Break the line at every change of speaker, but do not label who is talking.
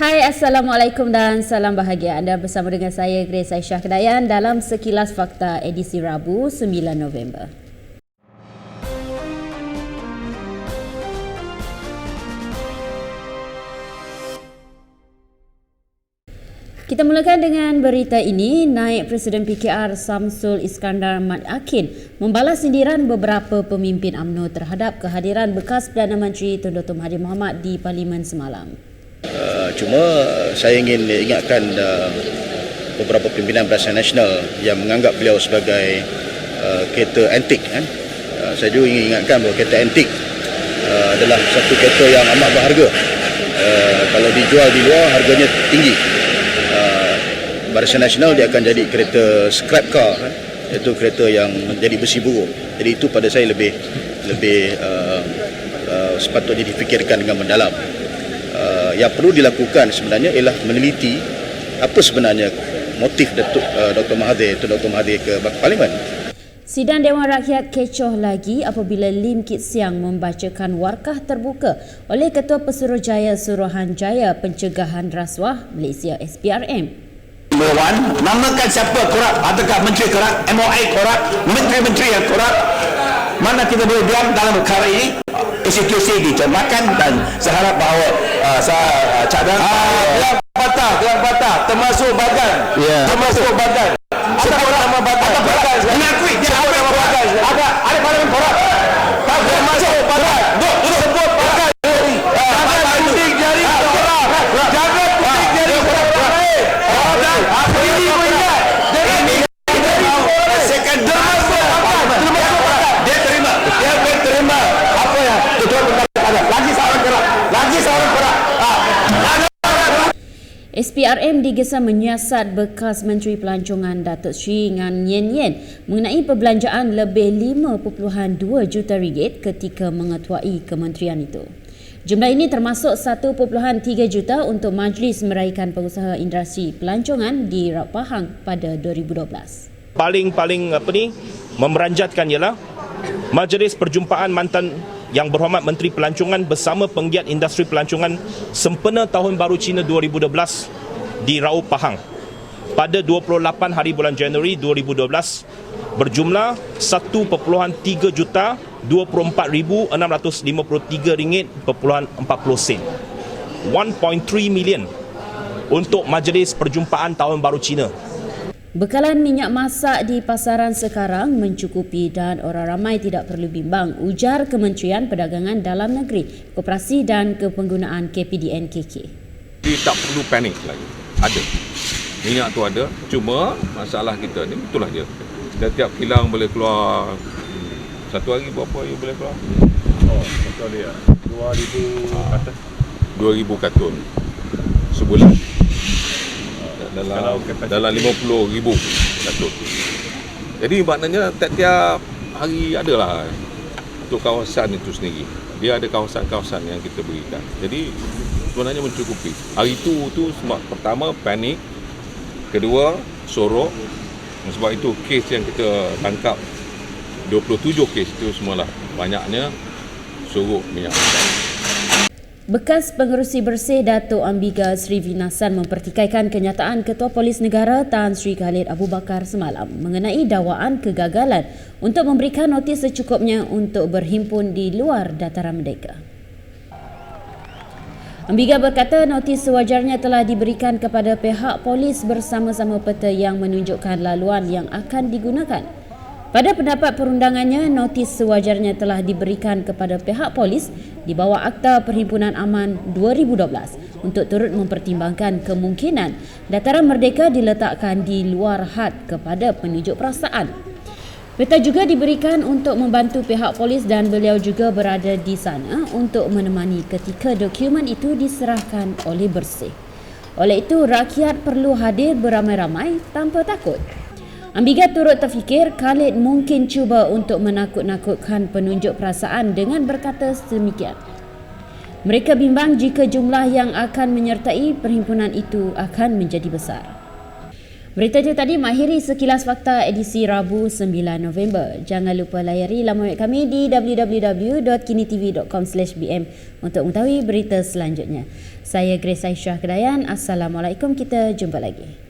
Hai Assalamualaikum dan salam bahagia Anda bersama dengan saya Grace Aisyah Kedayan dalam Sekilas Fakta edisi Rabu 9 November. Kita mulakan dengan berita ini, naik Presiden PKR Samsul Iskandar Mat Akin membalas sindiran beberapa pemimpin AMNO terhadap kehadiran bekas Perdana Menteri Tun Dr. Mahathir Mohamad di Parlimen semalam.
Uh, cuma saya ingin ingatkan uh, beberapa pimpinan Barisan Nasional yang menganggap beliau sebagai uh, kereta antik. Kan? Uh, saya juga ingin ingatkan bahawa kereta antik uh, adalah satu kereta yang amat berharga. Uh, kalau dijual di luar harganya tinggi. Barisan Nasional dia akan jadi kereta scrap car kan? iaitu kereta yang menjadi besi buruk jadi itu pada saya lebih lebih uh, uh, sepatutnya difikirkan dengan mendalam yang perlu dilakukan sebenarnya ialah meneliti apa sebenarnya motif Datuk uh, Dr. Mahathir itu Dr. Mahathir ke Parlimen
Sidang Dewan Rakyat kecoh lagi apabila Lim Kit Siang membacakan warkah terbuka oleh Ketua Pesuruhjaya Suruhanjaya Pencegahan Rasuah Malaysia SPRM.
Number one, namakan siapa korup, adakah menteri korup, MOI korup, menteri-menteri yang korup. Mana kita boleh diam dalam perkara ini? Institusi dicermakan dan saya harap bahawa uh, saya uh, cadang ah,
yang patah, yang patah, termasuk badan, yeah. termasuk badan. Sebut nama badan.
Badan. Mengakui dia ada nama badan. Ada ada parlimen korup.
Termasuk badan. Duk, duk sebut badan.
SPRM digesa menyiasat bekas Menteri Pelancongan Datuk Sri Ngan Yen Yen mengenai perbelanjaan lebih 5.2 juta ringgit ketika mengetuai kementerian itu. Jumlah ini termasuk 1.3 juta untuk Majlis Meraihkan Pengusaha Industri Pelancongan di Raut Pahang pada 2012.
Paling-paling apa ni memeranjatkan ialah Majlis Perjumpaan Mantan yang berhormat Menteri Pelancongan bersama penggiat industri pelancongan sempena Tahun Baru Cina 2012 di Raub Pahang. Pada 28 hari bulan Januari 2012 berjumlah 1.3 juta 24,653 ringgit 40 sen. 1.3 million untuk Majlis Perjumpaan Tahun Baru Cina
Bekalan minyak masak di pasaran sekarang mencukupi dan orang ramai tidak perlu bimbang ujar Kementerian Perdagangan Dalam Negeri, Koperasi dan Kepenggunaan KPDN-KK.
Jadi tak perlu panik lagi. Ada. Minyak tu ada. Cuma masalah kita ni itulah je. Setiap kilang boleh keluar satu hari berapa you boleh keluar?
Oh, satu hari ya. 2000
atas. 2000 kartun sebulan dalam dalam 50 ribu datuk. Jadi maknanya tiap-tiap hari adalah untuk kawasan itu sendiri. Dia ada kawasan-kawasan yang kita berikan. Jadi sebenarnya mencukupi. Hari itu tu semua pertama panik, kedua sorok. Sebab itu kes yang kita tangkap 27 kes itu semualah banyaknya sorok minyak.
Bekas Pengerusi Bersih Datuk Ambiga Sri Vinasan mempertikaikan kenyataan Ketua Polis Negara Tan Sri Khalid Abu Bakar semalam mengenai dakwaan kegagalan untuk memberikan notis secukupnya untuk berhimpun di luar dataran merdeka. Ambiga berkata notis sewajarnya telah diberikan kepada pihak polis bersama-sama peta yang menunjukkan laluan yang akan digunakan. Pada pendapat perundangannya, notis sewajarnya telah diberikan kepada pihak polis di bawah Akta Perhimpunan Aman 2012 untuk turut mempertimbangkan kemungkinan dataran merdeka diletakkan di luar had kepada penunjuk perasaan. Peta juga diberikan untuk membantu pihak polis dan beliau juga berada di sana untuk menemani ketika dokumen itu diserahkan oleh bersih. Oleh itu, rakyat perlu hadir beramai-ramai tanpa takut. Ambiga turut terfikir Khalid mungkin cuba untuk menakut-nakutkan penunjuk perasaan dengan berkata sedemikian. Mereka bimbang jika jumlah yang akan menyertai perhimpunan itu akan menjadi besar. Berita itu tadi mengakhiri sekilas fakta edisi Rabu 9 November. Jangan lupa layari laman web kami di www.kinitv.com/bm untuk mengetahui berita selanjutnya. Saya Grace Aisyah Kedayan. Assalamualaikum. Kita jumpa lagi.